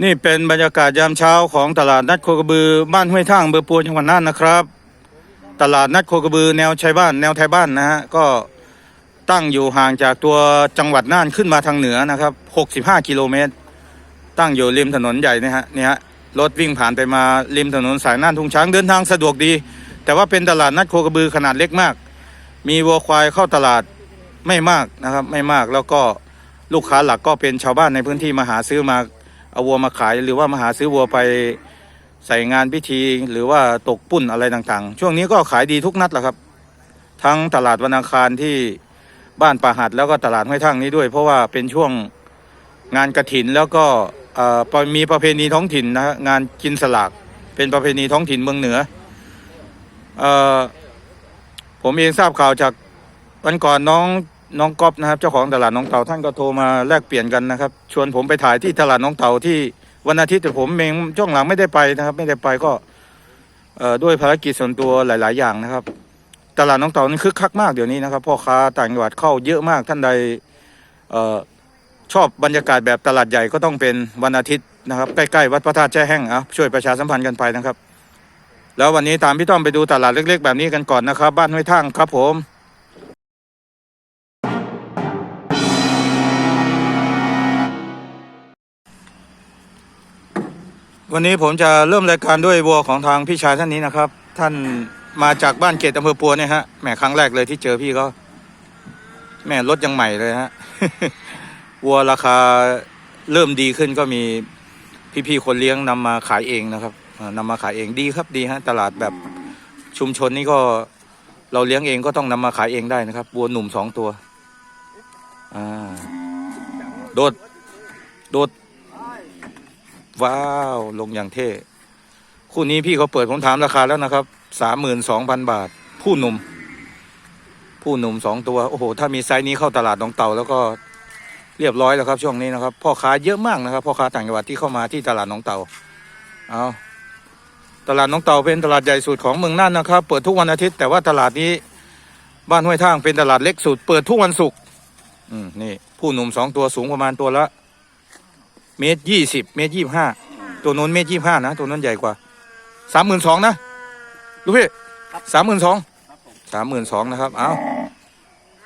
นี่เป็นบรรยากาศยามเช้าของตลาดนัดโคกระบือบ้านห้วยท่างเบอร์ปัวจังหวัดน่านนะครับ ตลาดนัดโคกระบือแนวชายบ้านแนวไทยบ้านนะฮะก็ตั้งอยู่ห่างจากตัวจังหวัดน่านขึ้นมาทางเหนือนะครับ 65 กิโลเมตร ตั้งอยู่ริมถนนใหญ่นะฮะนี่ฮะรถวิ่งผ่านไปมาริมถนนสายน่านทุ่งช้างเดินทางสะดวกดี แต่ว่าเป็นตลาดนัดโคกระบือขนาดเล็กมาก มีวัวควายเข้าตลาดไม่มากนะครับ ไม่มากแล้วก็ลูกค้าหลักก็เป็นชาวบ้านในพื้นที่มาหาซื้อมา เอาวัวมาขายหรือว่ามาหาซื้อวัวไปใส่งานพิธีหรือว่าตกปุ้นอะไรต่างๆ ช่วงนี้ก็ขายดีทุกนัดแหละครับ ทั้งตลาดวันอังคารที่บ้านป่าหัดแล้วก็ตลาดห้วยทั่งนี้ด้วย เพราะว่าเป็นช่วงงานกระถินแล้วก็มีประเพณีท้องถิ่นนะงานกินสลากเป็นประเพณีท้องถิ่นเมืองเหนือเอผมเองทราบข่าวจากวันก่อนน้อง น้องก๊อฟนะครับ เจ้าของตลาดน้องเต่าท่านก็โทรมาแลกเปลี่ยนกันนะครับ ชวนผมไปถ่ายที่ตลาดน้องเต่าที่วันอาทิตย์แต่ผมเองช่วงหลังไม่ได้ไปนะครับ ไม่ได้ไปก็ด้วยภารกิจส่วนตัวหลาย ๆ อย่างนะครับ ตลาดน้องเต่านั้นคึกคักมากเดี๋ยวนี้นะครับพ่อค้าต่างจังหวัดเข้าเยอะมากท่านใดชอบบรรยากาศแบบตลาดใหญ่ก็ต้องเป็นวันอาทิตย์นะครับ ใกล้ ๆ วัดพระธาตุแช่แห้งอะช่วยประชาสัมพันธ์กันไปนะครับ แล้ววันนี้ตามพี่ต้อมไปดูตลาดเล็ก ๆ แบบนี้กันก่อนนะครับ บ้านห้วยท่างครับผม วันนี้ผมจะเริ่มรายการด้วยวัวของทางพี่ชายท่านนี้นะครับ ท่านมาจากบ้านเกตอำเภอปัวเนี่ยฮะแหมครั้งแรกเลยที่เจอพี่เขาแหม่รถยังใหม่เลยฮะวัวราคาเริ่มดีขึ้นก็มีพี่ๆคนเลี้ยงนำมาขายเองนะครับอ่านำมาขายเองดีครับดีฮะตลาดแบบชุมชนนี่ก็เราเลี้ยงเองก็ต้องนำมาขายเองได้นะครับวัวหนุ่มสองตัวอ่าโดดโดด ว้าว ลงอย่างเท่ คู่นี้พี่เขาเปิดผมถามราคาแล้วนะครับสามหมื่นสองพันบาท ผู้หนุ่ม ผู้หนุ่มสองตัว โอ้โห ถ้ามีไซส์นี้เข้าตลาดหนองเต่าแล้วก็เรียบร้อยแล้วครับช่วงนี้นะครับพ่อค้าเยอะมากนะครับพ่อค้าต่างจังหวัดที่เข้ามาที่ตลาดหนองเต่าเอาตลาดน้องเต่าเป็นตลาดใหญ่สุดของเมืองน่านนะครับ เปิดทุกวันอาทิตย์แต่ว่าตลาดนี้บ้านห้วยท่างเป็นตลาดเล็กสุด เปิดทุกวันศุกร์อืมนี่ผู้หนุ่มสองตัวสูงประมาณตัวละ เมตรยี่สิบเมตรยี่ห้าตัวนู้นเมตรยี่ห้านะตัวนั้นใหญ่กว่าสามหมื่นสองนะลูกพี่สามหมื่นสองสามหมื่นสองนะครับเอา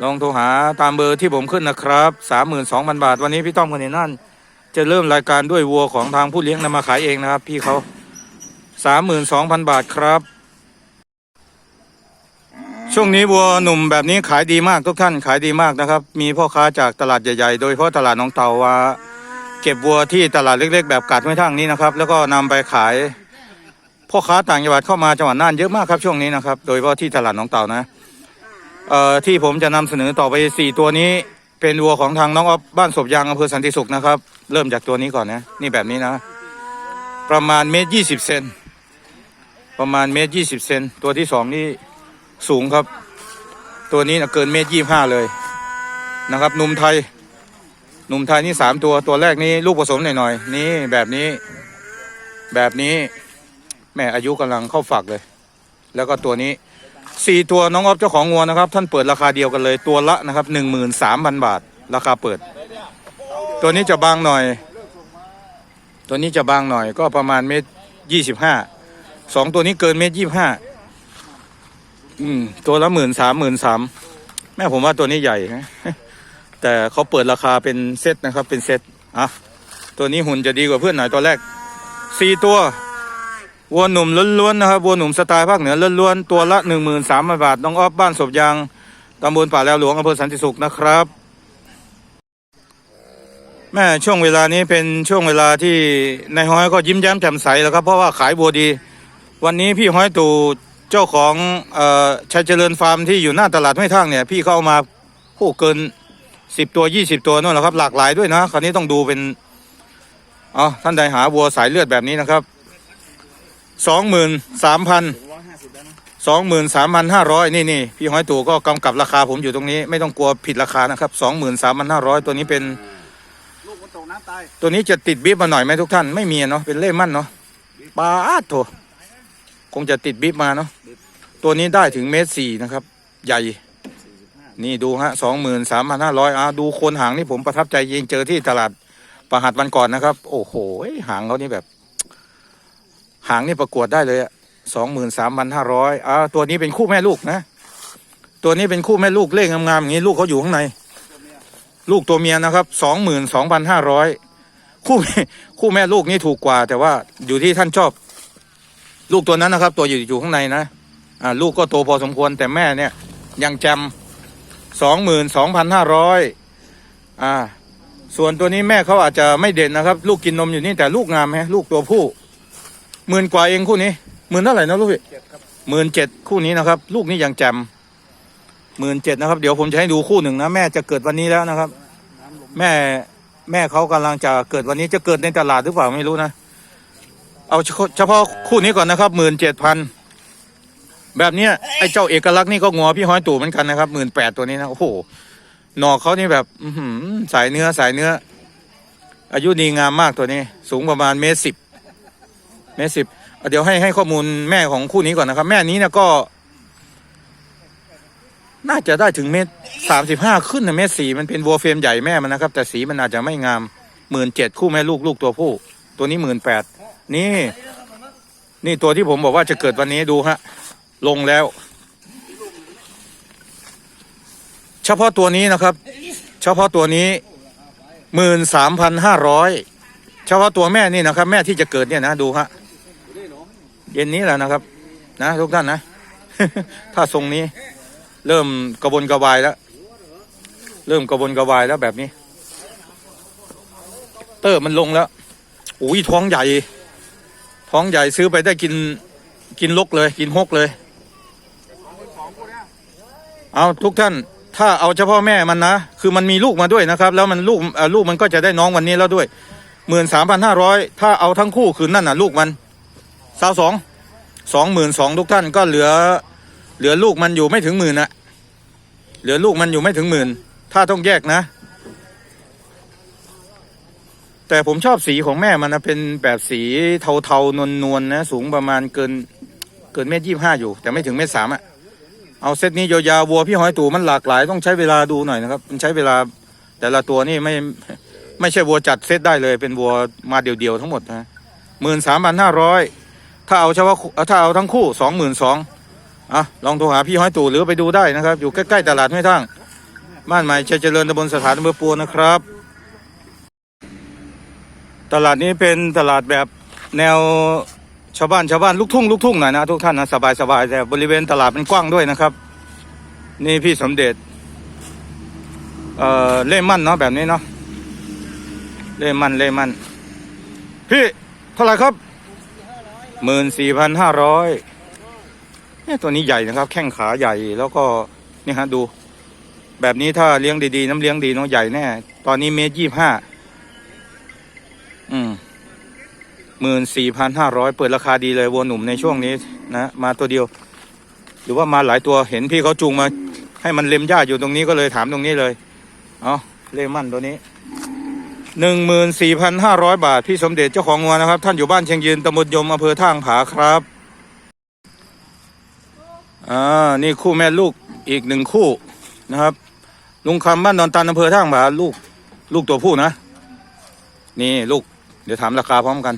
ลองโทรหาตามเบอร์ที่ผมขึ้นนะครับสามหมื่นสองพันบาท วันนี้พี่ต้อมคนนี้นั่น จะเริ่มรายการด้วยวัวของทางผู้เลี้ยงนำมาขายเองนะครับ พี่เขาสามหมื่นสองพันบาทครับช่วงนี้วัวหนุ่มแบบนี้ขายดีมากทุกท่านขายดีมากนะครับ มีพ่อค้าจากตลาดใหญ่ ๆ โดยเฉพาะตลาดหน้องเตาว่า เก็บวัวที่ตลาดเล็ก ๆ แบบกัดไว้ทางนี้นะครับ แล้วก็นำไปขายพ่อค้าต่างจังหวัดเข้ามาจังหวัดน่านเยอะมากครับช่วงนี้นะครับ โดยเฉพาะที่ตลาดหน้องเต่านะเอ่อที่ผมจะนำเสนอต่อไปสี่ตัวนี้ เป็นวัวของทางน้องอ๊อฟบ้านศพยางอำเภอสันติสุขนะครับ เริ่มจากตัวนี้ก่อนนะนี่แบบนี้นะ ประมาณเมตรยี่สิบเซนประมาณเมตรยี่สิบเซนตัวที่สองนี่สูงครับ ตัวนี้นะเกินเมตรยี่ห้าเลยนะครับนุ่มไทย หนุ่มไทยนี่สามตัวตัวแรกนี่ลูกผสมหน่อยๆนี่แบบนี้ แบบนี้แม่อายุกำลังเข้าฝักเลย แล้วก็ตัวนี้สี่ตัวน้องออฟเจ้าของงัวนะครับ ท่านเปิดราคาเดียวกันเลยตัวละนะครับหนึ่งหมื่นสามพันบาท ราคาเปิด ตัวนี้จะบางหน่อย ตัวนี้จะบางหน่อยก็ประมาณเมตรยี่สิบห้าสองตัวนี้เกินเมตรยี่บห้าอืมตัวละหมื่นสามหมื่นสามแม่ผมว่าตัวนี้ใหญ่นะ แต่เขาเปิดราคาเป็นเซตนะครับ เป็นเซตอะตัวนี้หุ่นจะดีกว่าเพื่อนหน่อยตัวแรกสี่ตัววัวหนุ่มล้วนๆนะครับวัวหนุ่มสไตล์ภาคเหนือล้วนๆตัวละหนึ่งหมื่นสามพันบาทน้องออฟบ้านศพยางตำบลป่าแล้วหลวงอำเภอสันติสุขนะครับ แม่ช่วงเวลานี้เป็นช่วงเวลาที่นายห้อยก็ยิ้มแย้มแจ่มใสแล้วครับ เพราะว่าขายบัวดี วันนี้พี่ห้อยตู่เจ้าของออชัยเจริญฟาร์มที่อยู่หน้าตลาดห้วยทางเนี่ย พี่เขาเอามาโอ้เกิน สิบตัวยี่สิบตัวนู่นแหละครับ หลากหลายด้วยนะคราวนี้ต้องดูเป็นอ๋อท่านใดหาวัวสายเลือดแบบนี้นะครับสองหมื่นสามพันสองหมื่นสามพันห้าร้อยนี่นี่พี่ห้อยตู่ก็กำกับราคาผมอยู่ตรงนี้ไม่ต้องกลัวผิดราคานะครับสองหมื่นสามพันห้าร้อยตัวนี้เป็นตัวนี้จะติดบิ๊บมาหน่อยไหมทุกท่านไม่มีเนาะเป็นเล่มั่นเนาะปลาอาดโถคงจะติดบิ๊บมาเนาะตัวนี้ได้ถึงเมตรสี่นะครับ ใหญ่ นี่ดูฮะสองหมื่นสามพันห้าร้อยอะดูโคนหางนี่ผมประทับใจยิงเจอที่ตลาดประหัดวันก่อนนะครับ โอ้โหหางเขานี่แบบ หางนี่ประกวดได้เลยอะสองหมื่นสามพันห้าร้อยอ่าตัวนี้เป็นคู่แม่ลูกนะ ตัวนี้เป็นคู่แม่ลูกเล่งงามๆอย่างนี้ลูกเขาอยู่ข้างใน ลูกตัวเมียนะครับสองหมื่นสองพันห้าร้อยคู่คู่แม่ลูกนี่ถูกกว่า แต่ว่าอยู่ที่ท่านชอบ ลูกตัวนั้นนะครับ ตัวอยู่อยู่ข้างในนะอ่าลูกก็โตพอสมควรแต่แม่เนี่ยยังจำ สองหมื่นสองพันห้าร้อยอ่า ส่วนตัวนี้แม่เขาอาจจะไม่เด่นนะครับ ลูกกินนมอยู่นี่แต่ลูกงามไหมลูกตัวผู้หมื่นกว่าเองคู่นี้หมื่นเท่าไหร่นะลูกพี่หมื่นเจ็ดคู่นี้นะครับ ลูกนี้ยังแจมหมื่นเจ็ดนะครับ เดี๋ยวผมจะให้ดูคู่หนึ่งนะแม่จะเกิดวันนี้แล้วนะครับ แม่แม่เขากำลังจะเกิดวันนี้จะเกิดในตลาดหรือเปล่าไม่รู้นะ เอาเฉพาะคู่นี้ก่อนนะครับหมื่นเจ็ดพัน แบบเนี้ยไอ้เจ้าเอกลักษณ์นี่ก็งัวพี่ห้อยตู่เหมือนกันนะครับหมื่นแปดตัวนี้นะโอ้โหหนอกเขานี่แบบอื้อหือสายเนื้อสายเนื้อ อายุดีงามมากตัวนี้ สูงประมาณเมตรสิบเมตรสิบเดี๋ยวให้ให้ข้อมูลแม่ของคู่นี้ก่อนนะครับ แม่นี้เนี่ยก็ น่าจะได้ถึงเมตรสามสิบห้าขึ้นนะเมตรสี่มันเป็นวัวเฟรมใหญ่แม่มันนะครับ แต่สีมันอาจจะไม่งามหมื่นเจ็ดคู่แม่ลูกลูกตัวผู้ ตัวนี้หมื่นแปดนี่ นี่ตัวที่ผมบอกว่าจะเกิดวันนี้ดูฮะ ลงแล้ว เฉพาะตัวนี้นะครับ เฉพาะตัวนี้หมื่นสามพันห้าร้อยเฉพาะตัวแม่นี่นะครับ แม่ที่จะเกิดเนี่ยนะดูฮะเย็นนี้แหละนะครับ นะทุกท่านนะ ถ้าทรงนี้ เริ่มกระวนกระวายแล้ว เริ่มกระวนกระวายแล้วแบบนี้ เตอร์มันลงแล้วอุ้ยท้องใหญ่ ท้องใหญ่ซื้อไปได้กินกินลกเลย กินหกเลย เอาทุกท่านถ้าเอาเฉพาะแม่มันนะ คือมันมีลูกมาด้วยนะครับ แล้วมันลูกเอ่อลูกมันก็จะได้น้องวันนี้แล้วด้วยหมื่นสามพันห้าร้อยถ้าเอาทั้งคู่คือนั่นน่ะ ลูกมันสาวสองสองหมื่นสองทุกท่านก็เหลือ เหลือลูกมันอยู่ไม่ถึงหมื่นอะเหลือลูกมันอยู่ไม่ถึงหมื่นถ้าต้องแยกนะ แต่ผมชอบสีของแม่มันนะเป็นแบบสีเทาๆนวลๆนะสูงประมาณเกินเกินเมตรยี่ห้าอยู่ แต่ไม่ถึงเมตรสามอะ เอาเซตนี้ยาวๆวัวพี่หอยตู่มันหลากหลายต้องใช้เวลาดูหน่อยนะครับ มันใช้เวลาแต่ละตัวนี่ไม่ไม่ใช่วัวจัดเซตได้เลย เป็นวัวมาเดี่ยวๆทั้งหมดนะหมื่นสามพันห้าร้อยถ้าเอาเฉพาะถ้าเอาทั้งคู่สองหมื่นสองอะลองโทรหาพี่ห้อยตู่หรือไปดูได้นะครับ อยู่ใกล้ๆตลาดห้วยทั้งบ้านใหม่ชัยเจริญตำบลสถานอำเภอปัวนะครับ ตลาดนี้เป็นตลาดแบบแนว ชาวบ้านชาวบ้านลูกทุ่งลูกทุ่งหน่อยนะทุกท่านนะสบายสบายแต่บริเวณตลาดมันกว้างด้วยนะครับ นี่พี่สมเด็จเอ่อเล่มั่นเนาะแบบนี้เนาะเล่มั่นเล่มั่นพี่เท่าไหร่ครับหมื่นสี่พันห้าร้อยเนี่ยตัวนี้ใหญ่นะครับ แข้งขาใหญ่แล้วก็นี่ฮะดู แบบนี้ถ้าเลี้ยงดีๆ น้ำเลี้ยงดีเน้องใหญ่แน่ ตอนนี้เมตรยี่ห้าอืม หมื่นสี่พันห้าร้อยเปิดราคาดีเลยวัวหนุ่มในช่วงนี้นะ มาตัวเดียว หรือว่ามาหลายตัวเห็นพี่เขาจูงมา ให้มันเล็มหญ้าอยู่ตรงนี้ก็เลยถามตรงนี้เลย เอาเลมั่นตัวนี้หนึ่งหมื่นสี่พันห้าร้อยบาท พี่สมเด็จเจ้าของงัวนะครับ ท่านอยู่บ้านเชียงยืนตำบลยมอำเภอท่างผาครับอ่านี่คู่แม่ลูกอีกหนึ่งคู่นะครับ ลุงคำบ้านดอนตันอำเภอท่างผาลูก ลูกตัวผู้นะ นี่ลูกเดี๋ยวถามราคาพร้อมกัน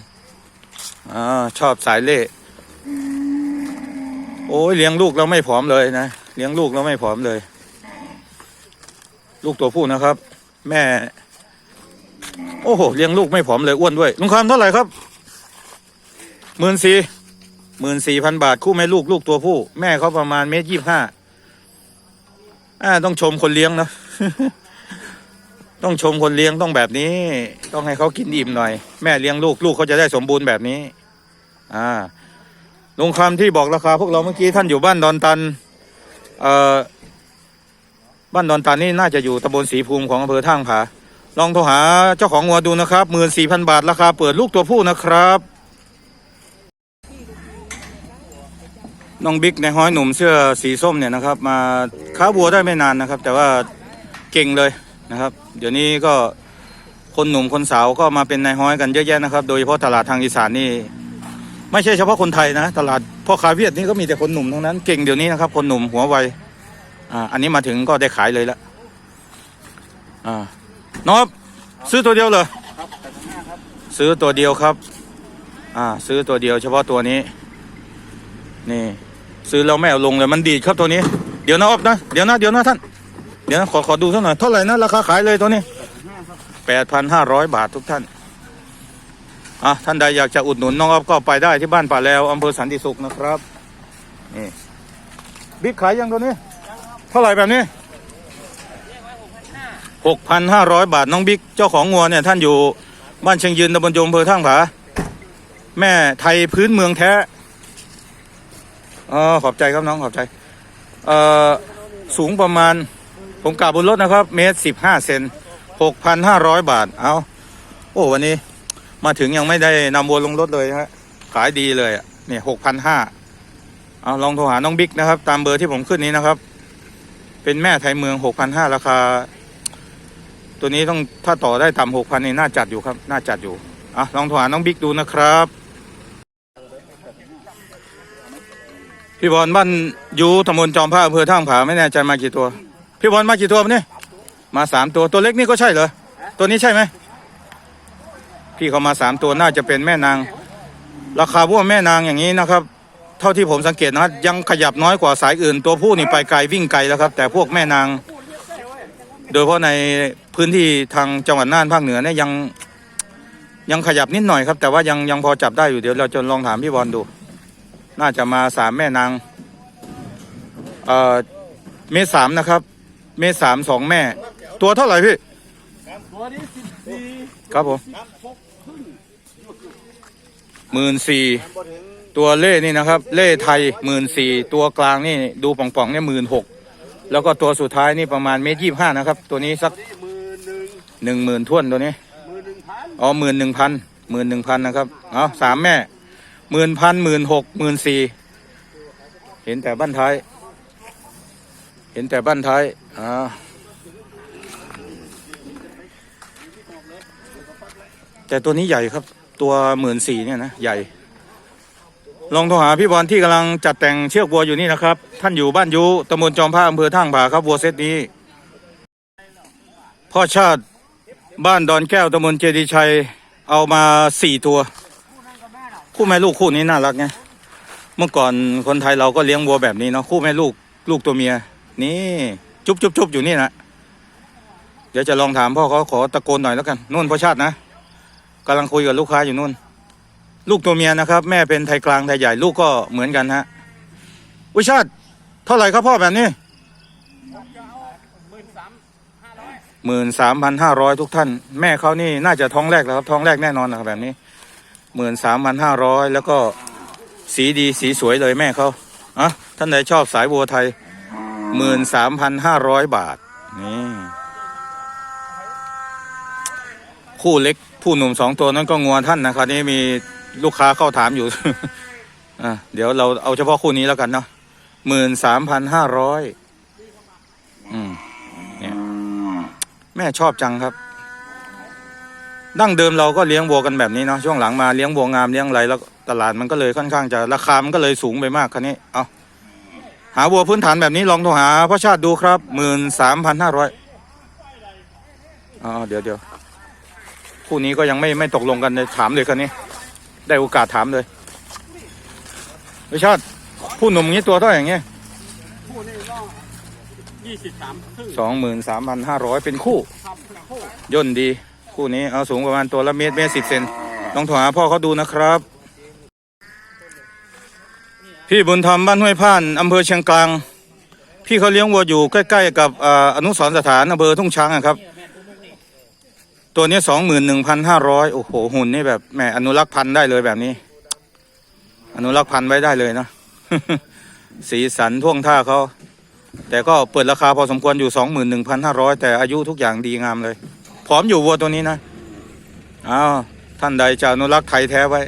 อ่าชอบสายเล่โอ้ยเลี้ยงลูกแล้วไม่ผอมเลยนะเลี้ยงลูกแล้วไม่ผอมเลย ลูกตัวผู้นะครับ แม่ โอ้โหเลี้ยงลูกไม่ผอมเลยอ้วนด้วยลุงคำเท่าไหร่ครับหมื่นสี่หมื่นสี่พันบาทคู่แม่ลูกลูกตัวผู้ แม่เขาประมาณเมตรยี่ห้าอ่าต้องชมคนเลี้ยงเนอะต้องชมคนเลี้ยงต้องแบบนี้ ต้องให้เขากินอิ่มหน่อย แม่เลี้ยงลูกลูกเขาจะได้สมบูรณ์แบบนี้ อ่าลุงคำที่บอกราคาพวกเราเมื่อกี้ท่านอยู่บ้านดอนตันเอ่อบ้านดอนตันนี่น่าจะอยู่ตำบลศรีภูมิของอำเภอท่างผาลองโทรหาเจ้าของงัวดูนะครับหมื่นสี่พันบาทราคาเปิดลูกตัวผู้นะครับน้องบิ๊กในห้อยหนุ่มเสื้อสีส้มเนี่ยนะครับ มาค้าวัวได้ไม่นานนะครับ แต่ว่าเก่งเลยนะครับ เดี๋ยวนี้ก็คนหนุ่มคนสาวก็มาเป็นนายห้อยกันเยอะแยะนะครับ โดยเฉพาะตลาดทางอีสานนี่ ไม่ใช่เฉพาะคนไทยนะ ตลาดพ่อค้าเวียดนี่ก็มีแต่คนหนุ่มทั้งนั้นเก่งเดี๋ยวนี้นะครับ คนหนุ่มหัวไวอ่าอันนี้มาถึงก็ได้ขายเลยละอ่าน้อบซื้อตัวเดียวเหรอครับแต่ครับซื้อตัวเดียวครับ อ่า ซื้อตัวเดียว เฉพาะตัวนี้ นี่ ซื้อแล้วไม่เอาลงเลยมันดีดครับตัวนี้ เดี๋ยวนะอ๊อฟนะเดี๋ยวนะเดี๋ยวนะท่าน เดี๋ยวนะขอขอดูสักหน่อยเท่าไหร่นะราคาขายเลยตัวนี้แปดพันห้าร้อยบาททุกท่าน อะท่านใดอยากจะอุดหนุนน้องอ๊อฟก็ไปได้ที่บ้านป่าแล้วอำเภอสันติสุขนะครับนี่บิ๊กขายยังตัวนี้ เท่าไหร่แบบนี้หกพันห้าร้อยบาทน้องบิ๊กเจ้าของงัวเนี่ยท่านอยู่บ้านเชียงยืนตำบลโยมอำเภอท่างผาแม่ไทยพื้นเมืองแท้อ๋อขอบใจครับน้องขอบใจเอ่อสูงประมาณผมกลับบนรถนะครับ เมตรสิบห้าเซนหกพันห้าร้อยบาทเอาโอ้วันนี้ มาถึงยังไม่ได้นำวัวลงรถเลยฮะขายดีเลยเนี่ยหกพันห้าเอาลองโทรหาน้องบิ๊กนะครับ ตามเบอร์ที่ผมขึ้นนี้นะครับ เป็นแม่ไทยเมืองหกพันห้าราคา ตัวนี้ต้องถ้าต่อได้ต่ำหกพันนี่น่าจัดอยู่ครับ น่าจัดอยู่อะลองโทรหาน้องบิ๊กดูนะครับพี่บอลบ้านยูตำบลจอมพระอำเภอท่างผาไม่แน่ใจมากี่ตัว พี่บอลมากี่ตัวเนี่ยมาสามตัวตัวเล็กนี่ก็ใช่เหรอตัวนี้ใช่ไหม พี่เขามาสามตัวน่าจะเป็นแม่นาง ราคาพวกแม่นางอย่างนี้นะครับ เท่าที่ผมสังเกตนะยังขยับน้อยกว่าสายอื่น ตัวผู้นี่ไปไกลวิ่งไกลแล้วครับ แต่พวกแม่นาง โดยเฉพาะในพื้นที่ทางจังหวัดน่านภาคเหนือเนี่ยยังยังขยับนิดหน่อยครับ แต่ว่ายังยังพอจับได้อยู่เดี๋ยวเราจะลองถามพี่บอลดู น่าจะมาสามแม่นางเอ่อเมษสามนะครับ เมษสามสองแม่ ตัวเท่าไหร่พี่ ตัวนี้สิบสี่ครับผม หมื่นสี่ตัวเล่นี่นะครับ เล่ไทยหมื่นสี่ตัวกลางนี่ดูป่องๆเนี่ยหมื่นหกแล้วก็ตัวสุดท้ายนี่ประมาณเมตรยี่ห้านะครับ ตัวนี้สักหนึ่งหมื่นท่วนตัวนี้อ๋อหมื่นหนึ่งพันหมื่นหนึ่งพันนะครับเอาสามแม่หมื่นพันหมื่นหกหมื่นสี่เห็นแต่บ้านท้าย เห็นแต่บ้านท้ายอ่าแต่ตัวนี้ใหญ่ครับ ตัวหมื่นสี่เนี่ยนะใหญ่ ลองโทรหาพี่บอลที่กำลังจัดแต่งเชือกวัวอยู่นี่นะครับ ท่านอยู่บ้านยุตำบลจอมพระอำเภอท่างผาครับวัวเซตนี้ พ่อชาติบ้านดอนแก้วตำบลเจดีชัยเอามาสี่ตัว คู่แม่ลูกคู่นี้น่ารักไงเมื่อก่อนคนไทยเราก็เลี้ยงวัวแบบนี้เนาะคู่แม่ลูกลูกตัวเมีย นี่ จุ๊บจุ๊บจุ๊บอยู่นี่นะเดี๋ยวจะลองถามพ่อเขาขอตะโกนหน่อยแล้วกันนู่นพ่อชาตินะ กำลังคุยกับลูกค้าอยู่นู่น ลูกตัวเมียนะครับ แม่เป็นไทยกลางไทยใหญ่ลูกก็เหมือนกันฮะอุชาติเท่าไหร่ครับพ่อแบบนี้หมื่นสามพันห้าร้อยทุกท่าน แม่เขานี่น่าจะท้องแรกแล้วครับท้องแรกแน่นอนนะครับแบบนี้หมื่นสามพันห้าร้อยแล้วก็สีดีสีสวยเลยแม่เขาอะท่านใดชอบสายวัวไทยหมื่นสามพันห้าร้อยบาทนี่คู่เล็ก ผู้หนุ่มสองตัวนั้นก็งัวท่านนะครับนี่มีลูกค้าเข้าถามอยู่อะเดี๋ยวเราเอาเฉพาะคู่นี้แล้วกันเนาะหมื่นสามพันห้าร้อยอืมเนี่ยแม่ชอบจังครับ ดั้งเดิมเราก็เลี้ยงวัวกันแบบนี้เนาะช่วงหลังมาเลี้ยงวัวงามเลี้ยงไรแล้วตลาดมันก็เลยค่อนข้างจะราคามันก็เลยสูงไปมากคันนี้เอาหาวัวพื้นฐานแบบนี้ลองโทรหาพ่อชาติดูครับหมื่นสามพันห้าร้อยอ๋อเดี๋ยวเดี๋ยว คู่นี้ก็ยังไม่ไม่ตกลงกันเลยถามเลยคันนี้ ได้โอกาสถามเลยพ่อชาติผู้หนุ่มนี้ตัวเท่าไหร่อย่างเงี้ยคู่นี้ก็ยี่สิบสามครึ่งสองหมื่นสามพันห้าร้อยเป็นคู่ ครับคู่ย่นดีคู่นี้เอาสูงประมาณตัวละเมตรเมตรสิบเซนลองโทรหาพ่อเขาดูนะครับ พี่บุญธรรมบ้านห้วยพ่านอำเภอเชียงกลาง พี่เขาเลี้ยงวัวอยู่ใกล้ ๆ กับอ่าอนุสรณ์สถานอำเภอทุ่งช้างอะครับ ตัวนี้สองหมื่นหนึ่งพันห้าร้อยโอ้โหหุ่นนี่แบบแหมอนุรักษ์พันธุ์ได้เลยแบบนี้ อนุรักษ์พันธุ์ไว้ได้เลยนะสีสันท่วงท่าเขาแต่ก็เปิดราคาพอสมควรอยู่สองหมื่นหนึ่งพันห้าร้อยแต่อายุทุกอย่างดีงามเลยผอมอยู่วัวตัวนี้นะอ้าวท่านใดจะอนุรักษ์ไทยแท้ไว้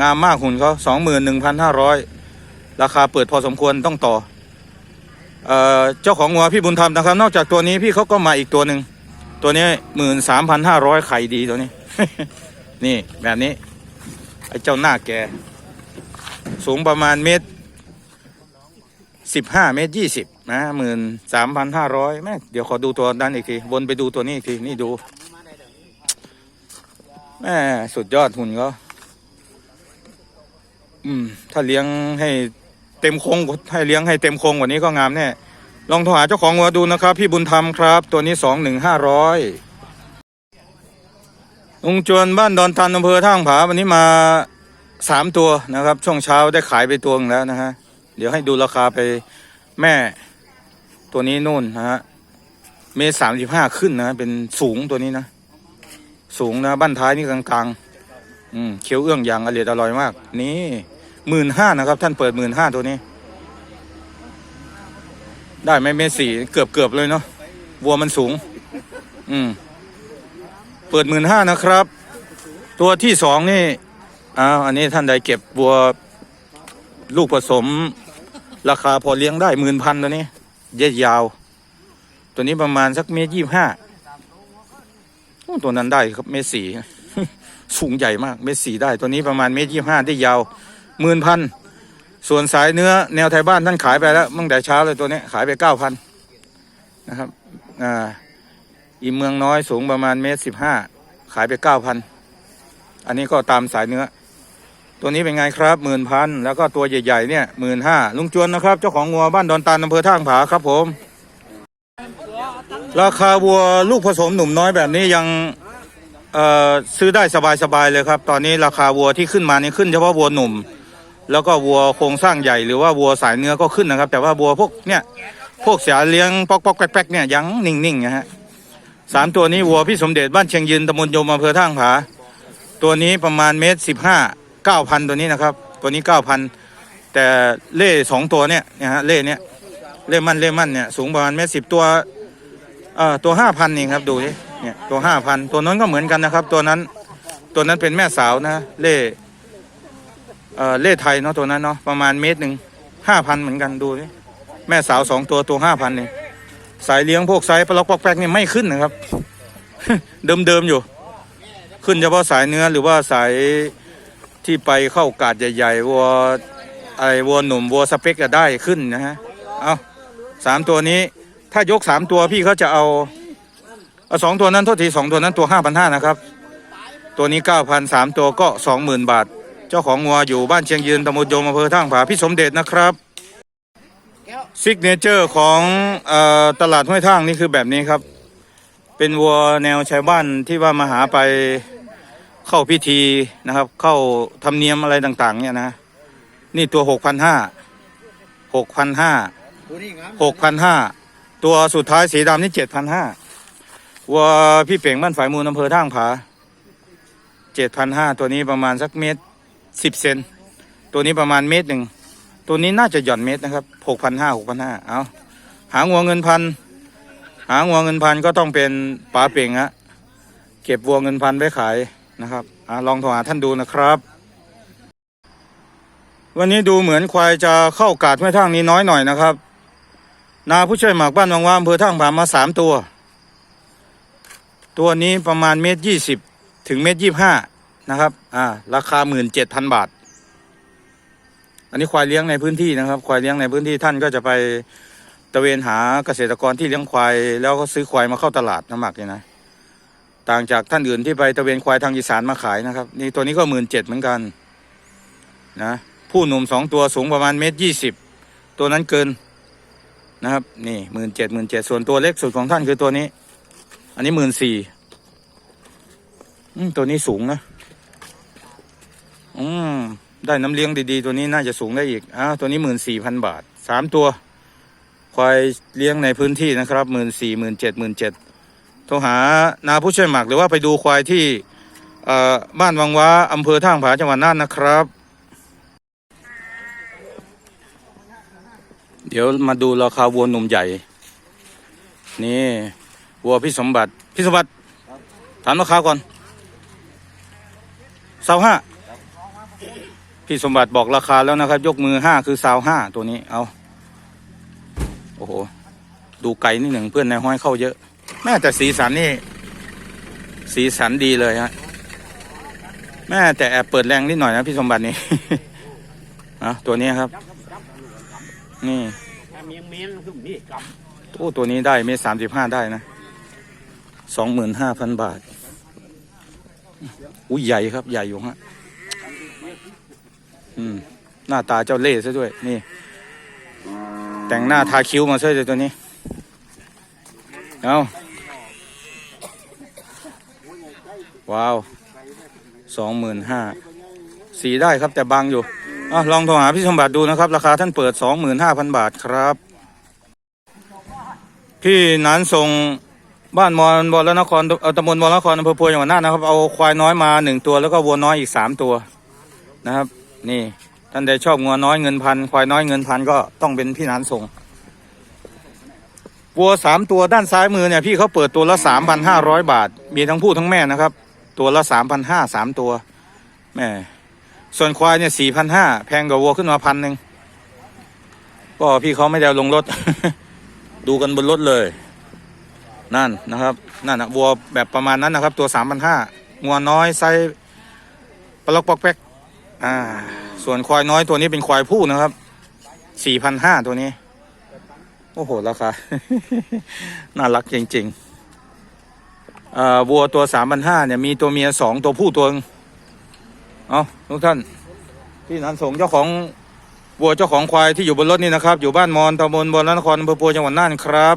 งามมากหุ่นเขาสองหมื่นหนึ่งพันห้าร้อยราคาเปิดพอสมควรต้องต่อเอ่อเจ้าของงัวพี่บุญธรรมนะครับ นอกจากตัวนี้พี่เขาก็มาอีกตัวหนึ่ง ตัวนี้หมื่นสามพันห้าร้อยไข่ดีตัวนี้ นี่แบบนี้ ไอ้เจ้าหน้าแก สูงประมาณเมตรสิบห้าเมตรยี่สิบนะหมื่นสามพันห้าร้อยแม่เดี๋ยวขอดูตัวนั้นอีกทีวนไปดูตัวนี้อีกทีนี่ดูแม่สุดยอดหุ่นก็อืม ถ้าเลี้ยงให้เต็มโครงให้เลี้ยงให้เต็มโครงกว่านี้ก็งามแน่ ลองโทรหาเจ้าของวัวดูนะครับ พี่บุญธรรมครับ ตัวนี้สองหนึ่งห้าร้อยลุงจวนบ้านดอนตันอำเภอท่างผาวันนี้มาสามตัวนะครับ ช่วงเช้าได้ขายไปตัวหนึงแล้วนะฮะเดี๋ยวให้ดูราคาไปแม่ตัวนี้นู่นนะฮะเมตรสามสิบห้าขึ้นนะเป็นสูงตัวนี้นะ สูงนะบ้านท้ายนี่กลางๆอืมเคี้ยวเอื้องอย่างอร่อยอร่อยมาก นี่หมื่นห้านะครับ ท่านเปิดหมื่นห้าตัวนี้ ได้ไหมเมตรสี่เกือบเกือบเลยเนาะวัวมันสูง อืม เปิดหมื่นห้านะครับ ตัวที่สองนี่อ้าวอันนี้ท่านใดเก็บวัว ลูกผสม ราคาพอเลี้ยงได้หมื่นพันตัวนี้เย็ดยาว ตัวนี้ประมาณสักเมตรยี่ห้าตัวนั้นได้ครับเมตรสี่สูงใหญ่มาก เมตรสี่ได้ ตัวนี้ประมาณเมตรยี่ห้าได้ยาวหมื่นพัน ส่วนสายเนื้อแนวไทยบ้านท่านขายไปแล้วตั้งแต่เช้าเลยตัวนี้ขายไปเก้าพันนะครับอ่าอีเมืองน้อยสูงประมาณเมตรสิบห้าขายไปเก้าพันอันนี้ก็ตามสายเนื้อ ตัวนี้เป็นไงครับหมื่นพันแล้วก็ตัวใหญ่ๆเนี่ยหมื่นห้าลุงจวนนะครับ เจ้าของงัวบ้านดอนตาลอำเภอท่างผาครับผม ราคาวัวลูกผสมหนุ่มน้อยแบบนี้ยังเอ่อซื้อได้สบายๆเลยครับ ตอนนี้ราคาวัวที่ขึ้นมานี่ขึ้นเฉพาะวัวหนุ่ม แล้วก็วัวโครงสร้างใหญ่หรือว่าวัวสายเนื้อก็ขึ้นนะครับ แต่ว่าวัวพวกเนี่ยพวกเสียเลี้ยงปอกปอกแป๊กๆเนี่ยยังนิ่งๆนะฮะสามตัวนี้วัวพี่สมเด็จบ้านเชียงยืนตำบลโยมอำเภอท่างผา ตัวนี้ประมาณเมตรสิบห้าเก้าพันตัวนี้นะครับ ตัวนี้เก้าพันแต่เล่สองตัวเนี่ยนะฮะเล่เนี่ยเล่มันเล่มันเนี่ยสูงประมาณเมตรสิบตัวเอ่อตัวห้าพันเองครับดูดิเนี่ยตัวห้าพันตัวนั้นก็เหมือนกันนะครับ ตัวนั้นตัวนั้นเป็นแม่สาวนะเล่ เอ่อเล่ไทยเนาะตัวนั้นเนาะประมาณเมตรหนึ่งห้าพันเหมือนกันดูดิแม่สาวสองตัวตัวห้าพันเนี่ยสายเลี้ยงพวกสายปลอกปอกแป๊กนี่ไม่ขึ้นนะครับ เดิมๆอยู่ ขึ้นเฉพาะสายเนื้อหรือว่าสายที่ไปเข้ากาดใหญ่ๆวัวไอ้วัวหนุ่มวัวสเปกก็ได้ขึ้นนะฮะเอาสามตัวนี้ถ้ายกสามตัวพี่เขาจะเอาเอาสองตัวนั้นโทษทีสองตัวนั้นตัวห้าพันห้านะครับ ตัวนี้เก้าพันสามตัวก็สองหมื่นบาท เจ้าของงัวอยู่บ้านเชียงยืนตำบลโยมอำเภอท่างผาพี่สมเด็จนะครับซิกเนเจอร์ของอตลาดห้วยท่างนี่คือแบบนี้ครับ เป็นวัวแนวชาวบ้านที่ว่ามาหาไปเข้าพิธีนะครับ เข้าธรรมเนียมอะไรต่างๆ เนี่ยนะ นี่ตัวหกพันห้าหกพันห้าหกพันห้าตัวสุดท้ายสีดำนี่เจ็ดพันห้าวัวพี่เป่งบ้านฝ่ายมูลอำเภอท่างผาเจ็ดพันห้าตัวนี้ประมาณสักเมตร สิบเซนตัวนี้ประมาณเมตรหนึ่งตัวนี้น่าจะหย่อนเมตรนะครับหกพันห้าหกพันห้าเอาหางัวเงินพันหางัวเงินพันก็ต้องเป็นป๋าเป่งฮะเก็บวัวเงินพันไว้ขายนะครับอลองโทรหาท่านดูนะครับ วันนี้ดูเหมือนควายจะเข้ากาดห้วยท่างนี้น้อยหน่อยนะครับ นาผู้ช่วยหมากบ้านวังวามอำเภอท่างผามาสามตัว ตัวนี้ประมาณเมตรยี่สิบถึงเมตรยี่ห้า นะครับ อ่า ราคาหมื่นเจ็ดพันบาท อันนี้ควายเลี้ยงในพื้นที่นะครับ ควายเลี้ยงในพื้นที่ท่านก็จะไปตะเวนหาเกษตรกรที่เลี้ยงควาย แล้วก็ซื้อควายมาเข้าตลาดน้ำหมักเนี่ยนะ ต่างจากท่านอื่นที่ไปตะเวนควายทางอีสานมาขายนะครับ นี่ตัวนี้ก็หมื่นเจ็ดเหมือนกัน นะ ผู้หนุ่มสองตัวสูงประมาณเมตรยี่สิบตัวนั้นเกินนะครับนี่หมื่นเจ็ดหมื่นเจ็ดส่วนตัวเล็กสุดของท่านคือตัวนี้ อันนี้หมื่นสี่ตัวนี้สูงนะ อืมได้น้ำเลี้ยงดีๆ ตัวนี้น่าจะสูงได้อีกอ้าวตัวนี้หมื่นสี่พันบาทสามตัวควายเลี้ยงในพื้นที่นะครับหมื่นสี่หมื่นเจ็ดหมื่นเจ็ดโทรหานาผู้ช่วยหมักหรือว่าไปดูควายที่เอ่อบ้านวังว้าอำเภอท่างผาจังหวัดน่านนะครับ เดี๋ยวมาดูราคาวัวหนุ่มใหญ่ นี่วัวพี่สมบัติพี่สมบัติถามราคาก่อนเสาห้า พี่สมบัติบอกราคาแล้วนะครับ ยกมือห้าคือสาวห้าตัวนี้เอาโอ้โห ดูไก่นิดหนึ่งเพื่อนในห้อยเข้าเยอะแม่แต่สีสันนี่ สีสันดีเลยฮะแม่แต่แอบเปิดแรงนิดหน่อยนะพี่สมบัตินี่อะตัวนี้ครับ นี่โอ้ตัวนี้ได้เมตรสามสิบห้าได้นะสองหมื่นห้าพันบาท อุ้ยใหญ่ครับใหญ่อยู่ฮะ อืม หน้าตาเจ้าเล่ห์ซะด้วย นี่ แต่งหน้าทาคิ้วมาซะเลยตัวนี้ เอาว้าวสองหมื่นห้าสีได้ครับแต่บางอยู่อะลองโทรหาพี่สมบัติดูนะครับ ราคาท่านเปิดสองหมื่นห้าพันบาทครับ พี่นานส่งบ้านมอนบอลนครเอตำบลบอลนครอำเภอพวยจังหวัดน่านนะครับ เอาควายน้อยมาหนึ่งตัวแล้วก็วัวน้อยอีกสามตัวนะครับ นี่ ท่านใดชอบงัวน้อยเงินพันควายน้อยเงินพันก็ต้องเป็นพี่นานส่งวัวสามตัวด้านซ้ายมือเนี่ยพี่เขาเปิดตัวละสามพันห้าร้อยบาท มีทั้งผู้ทั้งแม่นะครับ ตัวละสามพันห้าสามตัวแม่ส่วนควายเนี่ยสี่พันห้าแพงกว่าวัวขึ้นมาพันหนึ่งก็พี่เขาไม่ได้เอาลงรถ ดูกันบนรถเลย นั่นนะครับนั่นนะวัวแบบประมาณนั้นนะครับ ตัวสามพันห้างัวน้อยไซส์ปลอกปอกแป๊ก อ่า ส่วนควายน้อยตัวนี้เป็นควายผู้นะครับสี่พันห้าตัวนี้ โอ้โหราคาน่ารักจริงๆอ่าวัวตัวสามพันห้าเนี่ยมีตัวเมียสองตัวผู้ตัวหนึ่งเอาทุกท่านพี่นันสงเจ้าของวัวเจ้าของควายที่อยู่บนรถนี่นะครับ อยู่บ้านมอนตำบลบนนครอำเภอปัวจังหวัดน่านครับ